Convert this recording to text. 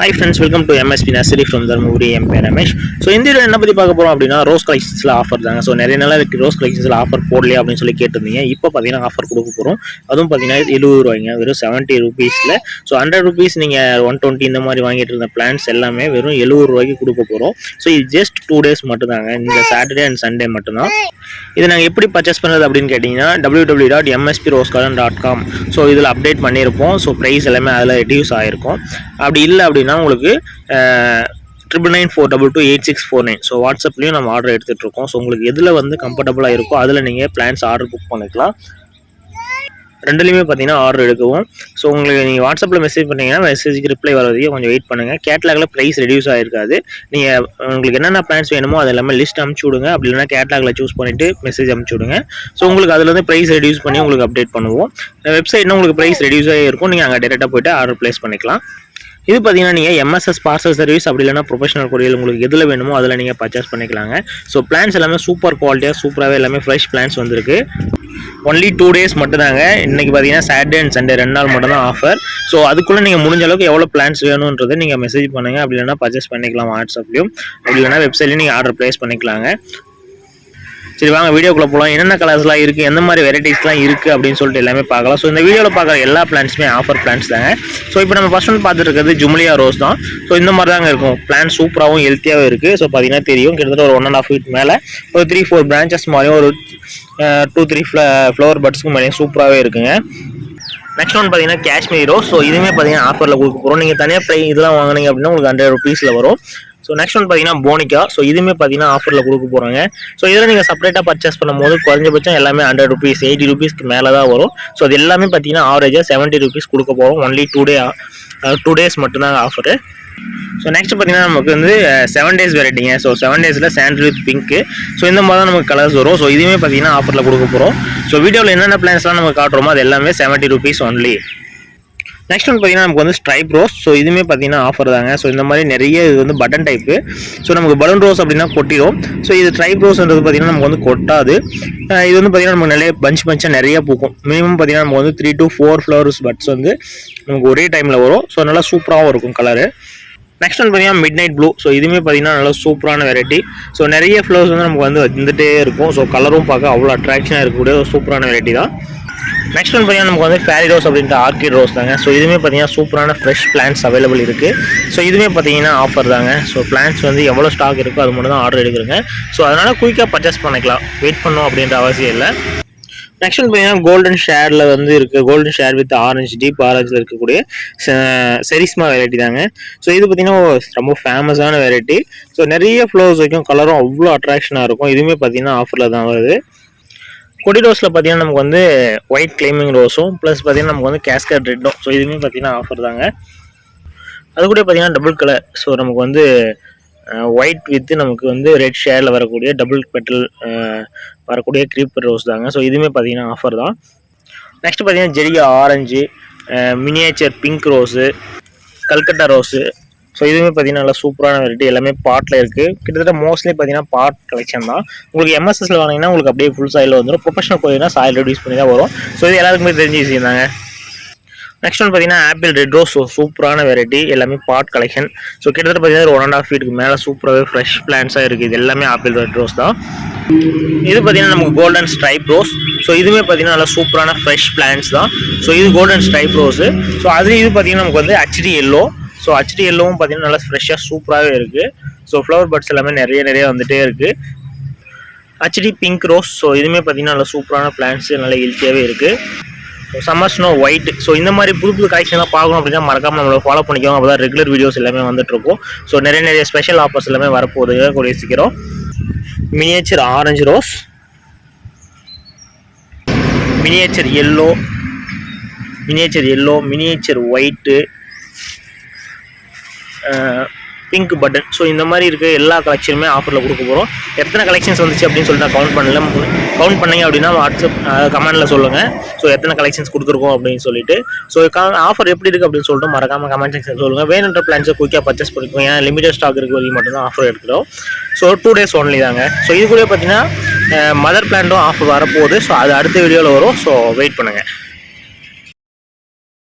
Hi friends welcome to MSP nursery from Dharmapuri M பேர் Ramesh so இந்த video என்ன பற்றி பார்க்க போகிறோம் அப்படின்னா ரோஸ் கலெக்ஷன்ஸில் ஆஃபர் தாங்க. ஸோ நிறைய நாளாக இருக்குது ரோஸ் கலெக்ஷன்ஸில் ஆஃபர் போடலையே அப்படின்னு சொல்லி கேட்டிருந்தீங்க. இப்போ பார்த்தீங்கன்னா ஆஃபர் கொடுக்க போகிறோம் அதுவும் பார்த்தீங்கன்னா எழுபது ரூபாய்ங்க. வெறும் செவன்ட்டி ருபீஸில் ஸோ ஹண்ட்ரட் ருபீஸ் நீங்கள் ஒன் டுவெண்ட்டி இந்த மாதிரி வாங்கிட்டு இருந்த பிளான்ஸ் எல்லாமே வெறும் எழுபது ரூபாய்க்கு கொடுக்க போகிறோம் ஸோ இது ஜஸ்ட் டூ டேஸ் மட்டும்தாங்க. இந்த சாட்டர்டே அண்ட் சண்டே மட்டும்தான். இதை நாங்கள் எப்படி பர்ச்சேஸ் பண்ணுறது அப்படின்னு கேட்டிங்கன்னா W W dot MSP rose garden dot com so இதில் அப்டேட் பண்ணியிருப்போம். ஸோ ப்ரைஸ் எல்லாமே அதில் ரெடியூஸ் ஆகிருக்கும் அப்படி இல்லை அப்படி அப்படின்னா உங்களுக்கு triple nine four double two eight six four nine so வாட்ஸ்அப்லேயும் நம்ம ஆர்டர் எடுத்துகிட்டு இருக்கோம். ஸோ உங்களுக்கு எதில் வந்து கம்ஃபர்டபுளாக இருக்கோ அதில் நீங்கள் பிளான்ஸ் ஆர்டர் புக் பண்ணிக்கலாம். ரெண்டுலேயுமே பார்த்தீங்கன்னா ஆர்டர் எடுக்கவும். ஸோ உங்களுக்கு நீங்கள் வாட்ஸ்அப்பில் மெசேஜ் பண்ணிங்கன்னா மெசேஜுக்கு ரிப்ளை வரதையும் கொஞ்சம் வெயிட் பண்ணுங்கள் கேட்லாகில் ப்ரைஸ் ரெடியூஸ் ஆகிருக்காது நீங்கள் உங்களுக்கு என்னென்ன பிளான்ஸ் வேணுமோ அது எல்லாமே லிஸ்ட் அமுச்சு விடுங்க. அப்படி இல்லைனா கேட்லாகில் சூஸ் பண்ணிவிட்டு மெசேஜ் அமுச்சு விடுங்க. ஸோ உங்களுக்கு அதில் வந்து ப்ரைஸ் ரெடியூஸ் பண்ணி உங்களுக்கு அப்டேட் பண்ணுவோம். வெப்சைட்னா உங்களுக்கு ப்ரைஸ் ரெடியூஸ் இருக்கும். நீங்கள் அங்கே டேரெக்டாக போய்ட்டு ஆர்டர் ப்ளேஸ் பண்ணிக்கலாம். இது பார்த்தீங்கன்னா நீங்கள் எம்எஸ்எஸ் பார்சல் சர்வீஸ் அப்படி இல்லைனா ப்ரொஃபஷனல் கொரியல் உங்களுக்கு எதில் வேணுமோ அதில் நீங்கள் பர்ச்சேஸ் பண்ணிக்கலாங்க. ஸோ பிளான்ஸ் எல்லாமே சூப்பர் குவாலிட்டியாக சூப்பராகவே எல்லாமே ஃப்ரெஷ் பிளான்ஸ் வந்திருக்கு. ஒன்லி டூ டேஸ் மட்டும்தாங்க. இன்றைக்கி பார்த்தீங்கன்னா சாட்டர்டே அண்ட் சண்டே ரெண்டு நாள் மட்டும் தான் ஆஃபர் ஸோ அதுக்குள்ளே நீங்கள் முடிஞ்ச அளவுக்கு எவ்வளோ பிளான்ஸ் வேணுன்றதை நீங்கள் மெசேஜ் பண்ணுங்கள் அப்படி இல்லைனா பர்ச்சேஸ் பண்ணிக்கலாம் வாட்ஸ்அப்லையும் அப்படி இல்லைனா வெப்சைட்லையும் நீங்கள் ஆர்டர் ப்ளேஸ் பண்ணிக்கலாங்க. சரி வாங்க வீடியோக்குள்ளே போகலாம் என்னென்ன கலர்ஸ்லாம் இருக்குது எந்த மாதிரி வெரைட்டிஸ்லாம் இருக்குது அப்படின்னு சொல்லிட்டு எல்லாமே பார்க்கலாம். ஸோ இந்த வீடியோவில் பார்க்குற எல்லா பிளான்ஸுமே ஆஃபர் பிளான்ஸ் தாங்க. ஸோ இப்போ நம்ம ஃபஸ்ட் வந்து பார்த்துட்டு இருக்கிறது ஜும்லியா ரோஸ் தான். ஸோ இந்த மாதிரி தாங்க இருக்கும். பிளான் சூப்பராகவும் ஹெல்த்தியாகவும் இருக்குது ஸோ பார்த்தீங்கன்னா தெரியும். கிட்டத்தட்ட ஒரு ஒன் அண்ட் ஆஃப் ஃபீட் மேலே. ஒரு த்ரீ ஃபோர் பிரான்ச்சஸ் மாதிரியும் ஒரு டூ த்ரீ ஃப்ள ஃப்ளவர் பட்ஸ்க்கு மேலேயும் சூப்பராகவே இருக்குங்க. நெக்ஸ்ட் ஒன் பார்த்தீங்கன்னா காஷ்மீர் ரோஸ் ஸோ இதுவுமே பார்த்தீங்கன்னா ஆஃபரில் கொடுக்க போகிறோம் நீங்கள் தனியாக ப்ரை இதெல்லாம் வாங்குனீங்க அப்படின்னா உங்களுக்கு ஹண்ட்ரட் ருபீஸில் வரும். ஸோ நெக்ஸ்ட் ஒன் பார்த்தீங்கன்னா போனிக்கா. ஸோ இதுவுமே பார்த்தீங்கன்னா ஆஃபரில் கொடுக்க போகிறாங்க ஸோ இதில் நீங்கள் செப்பரேட்டாக பர்ச்சேஸ் பண்ணும்போது குறைஞ்சபட்சம் எல்லாமே ஹண்ட்ரட் ருபீஸ் எயிட்டி ருபீஸ்க்கு மேலே தான் வரும். ஸோ அது எல்லாமே பார்த்தீங்கன்னா ஆவரேஜாக செவன்ட்டி ருபீஸ் கொடுக்க போகிறோம் only two day two days மட்டும்தான் ஆஃபரு ஸோ நெக்ஸ்ட் பார்த்தீங்கன்னா நமக்கு வந்து செவன் டேஸ் வெரைட்டிங்க ஸோ செவன் டேஸில் சாண்டல் வித் பிங்க்கு ஸோ இந்த மாதிரி தான் நமக்கு கலர்ஸ் வரும். ஸோ இதுவுமே பார்த்தீங்கன்னா ஆஃபரில் கொடுக்க போகிறோம் ஸோ வீடியோவில் என்னென்ன பிளான்ஸ்லாம் நம்ம காட்டுறோமோ அது எல்லாமே seventy rupees only next one பார்த்தீங்கன்னா நமக்கு வந்து ஸ்ட்ரைப் ரோஸ் ஸோ இதுவுமே பார்த்தீங்கன்னா ஆஃபர் தாங்க. ஸோ இந்த மாதிரி நிறைய இது வந்து பட்டன் டைப்பு ஸோ நமக்கு பலூன் ரோஸ் அப்படின்னா கொட்டிடும். ஸோ இது ஸ்ட்ரைப் ரோஸ்ன்றது பார்த்தீங்கன்னா நமக்கு வந்து கொட்டாது. இது வந்து பார்த்தீங்கன்னா நமக்கு நிறைய பஞ்ச் பஞ்சாக நிறைய பூக்கும். மினிமம் பார்த்தீங்கன்னா நமக்கு வந்து three to four flowers buds வந்து நமக்கு ஒரே டைமில் வரும். ஸோ நல்லா சூப்பராகவும் இருக்கும் கலரு நெக்ஸ்ட் ஒன் பார்த்தீங்கன்னா மிட் நைட் ப்ளூ ஸோ இதுவுமே பார்த்தீங்கன்னா நல்லா சூப்பரான வெரைட்டி ஸோ நிறைய ஃப்ளவர்ஸ் வந்து நமக்கு வந்து வந்துகிட்டே இருக்கும். ஸோ கலரும் பார்க்க அவ்வளோ அட்ராக்ஷனாக இருக்கக்கூடிய ஒரு சூப்பரான வெரைட்டி தான். நெக்ஸ்ட் ஒன் பார்த்தீங்கன்னா நமக்கு வந்து ஃபேரி ரோஸ் அப்படின்ட்டு ஆர்கிட் ரோஸ் தாங்க. ஸோ இதுவுமே பார்த்தீங்கன்னா சூப்பரான ஃப்ரெஷ் பிளான்ஸ் அவைலபிள் இருக்குது ஸோ இதுவுமே பார்த்தீங்கன்னா ஆஃபர் தாங்க. ஸோ பிளான்ஸ் வந்து எவ்வளோ ஸ்டாக் இருக்கோ அது மட்டும் தான் ஆர்டர் எடுக்கிறேங்க. ஸோ அதனால் குயிக்காக பர்ச்சேஸ் பண்ணிக்கலாம். வெயிட் பண்ணணும் அப்படின்ற அவசியம் இல்லை. நெக்ஸ்ட் வந்து பார்த்தீங்கன்னா கோல்டன் ஷேரில் வந்து இருக்குது golden shade with orange deep ஆரஞ்சில் இருக்கக்கூடிய செரிஸ்மா வெரைட்டி தாங்க. ஸோ இது பார்த்தீங்கன்னா ரொம்ப ஃபேமஸான வெரைட்டி ஸோ நிறைய ஃப்ளவர்ஸ் வைக்கும் கலரும் அவ்வளோ அட்ராக்ஷனாக இருக்கும். இதுவுமே பார்த்தீங்கன்னா ஆஃபரில் தான் வருது. கொடி ரோஸில் பார்த்தீங்கன்னா நமக்கு வந்து ஒயிட் கிளைமிங் ரோஸும் ப்ளஸ் பார்த்தீங்கன்னா நமக்கு வந்து கேஸ்கட் ரெட்டும் ஸோ இதுவுமே பார்த்தீங்கன்னா ஆஃபர் தாங்க. அது கூட பார்த்தீங்கன்னா டபுள் கலர் ஸோ நமக்கு வந்து ஒயிட் வித்து நமக்கு வந்து ரெட் ஷேரில் வரக்கூடிய டபுள் பெட்டல் வரக்கூடிய க்ரீப்பர் ரோஸ் தாங்க. ஸோ இதுவுமே பார்த்தீங்கன்னா ஆஃபர் தான். நெக்ஸ்ட் பார்த்தீங்கன்னா Jeriah orange miniature pink rose Calcutta rose so இதுவுமே பார்த்தீங்கன்னா நல்லா சூப்பரான வெரைட்டி எல்லாமே பாட்டில் இருக்குது கிட்டத்தட்ட மோஸ்ட்லி பார்த்தீங்கன்னா பாட் கலெக்ஷன் தான். உங்களுக்கு எம்எஸ்எஸ்ல வாங்கினீங்கன்னா உங்களுக்கு அப்படியே ஃபுல் சாயில் வந்துடும் ப்ரொஃபஷனல் கோயில்னா சாயில் ரெடியூஸ் பண்ணி தான் வரும். ஸோ இது எல்லாருக்குமே தெரிஞ்சு வச்சுருந்தாங்க நெக்ஸ்ட் ஒன் பார்த்தீங்கன்னா ஆப்பிள் ரெட் ரோஸ் சூப்பரான வெரைட்டி எல்லாமே பாட் கலெக்ஷன் ஸோ கிட்டத்தட்ட பார்த்தீங்கன்னா ஒரு ஒன் அண்ட் ஆஃப் ஃபீட்டுக்கு மேலே சூப்பராகவே ஃப்ரெஷ் பிளான்ஸாக இருக்குது இது எல்லாமே ஆப்பிள் ரெட் ரோஸ் தான். இது பார்த்தீங்கன்னா நமக்கு கோல்டன் ஸ்ட்ரைப் ரோஸ் ஸோ இதுவுமே பார்த்தீங்கன்னா நல்லா சூப்பரான ஃப்ரெஷ் பிளான்ஸ் தான். ஸோ இது கோல்டன் ஸ்ட்ரைப் ரோஸு ஸோ அது இது பார்த்தீங்கன்னா நமக்கு வந்து ஹச்டி எல்லோ ஸோ ஹச்டி எல்லோவும் பார்த்தீங்கன்னா நல்லா ஃப்ரெஷ்ஷாக சூப்பராகவே இருக்குது ஸோ ஃப்ளவர் பட்ஸ் எல்லாமே நிறைய நிறைய வந்துகிட்டே இருக்குது ஹச்டி பிங்க் ரோஸ் ஸோ இதுவுமே பார்த்தீங்கன்னா நல்லா சூப்பரான பிளான்ஸ் நல்லா ஹெல்த்தியாகவே இருக்குது சம்மர் ஸ்னோ ஒயிட் ஸோ இந்த மாதிரி புது புது கலெக்ஷன்லாம் பார்க்கணும் அப்படின்னா மறக்காம நம்மளை ஃபாலோ பண்ணிக்கோங்க. அப்போ தான் ரெகுலர் வீடியோஸ் எல்லாமே வந்துட்டுருக்கும் ஸோ நிறைய நிறைய ஸ்பெஷல் ஆஃபர்ஸ் எல்லாமே வரப்போகுது. கூடிய சீக்கிரம். Miniature orange rose miniature yellow miniature yellow miniature white pink button so இந்த மாதிரி இருக்க எல்லா கலெக்ஷனுமே ஆஃபரில் கொடுக்க போகிறோம் எத்தனை கலெக்ஷன்ஸ் வந்துச்சு அப்படின்னு சொல்லிட்டு நான் கவுண்ட் பண்ணல. கவுண்ட் பண்ணீங்க அப்படின்னா வாட்ஸ்அப் கமெண்ட்டில் சொல்லுங்கள் ஸோ எத்தனை கலெக்ஷன்ஸ் கொடுத்துருக்கோம் அப்படின்னு சொல்லிட்டு. ஸோ ஆஃபர் எப்படி இருக்குது அப்படின்னு சொல்லிட்டு மறக்காமல் கமெண்ட் செக்ஷன் சொல்லுங்கள் வேணுன்ற பிளான்ஸை குயிக்காக பர்ச்சேஸ் பண்ணிக்கோங்க. ஏன்னா லிமிடெட் ஸ்டாக் இருக்க வரைக்கும் மட்டும்தான் ஆஃபர் எடுக்கிறோம். ஸோ டூ டேஸ் ஒன்லி தாங்க. ஸோ இது கூட பார்த்தீங்கன்னா மதர் பிளான்ட்டும் ஆஃபர் வரப்போகுது. ஸோ அது அடுத்த வீடியோவில் வரும். ஸோ வெயிட் பண்ணுங்கள்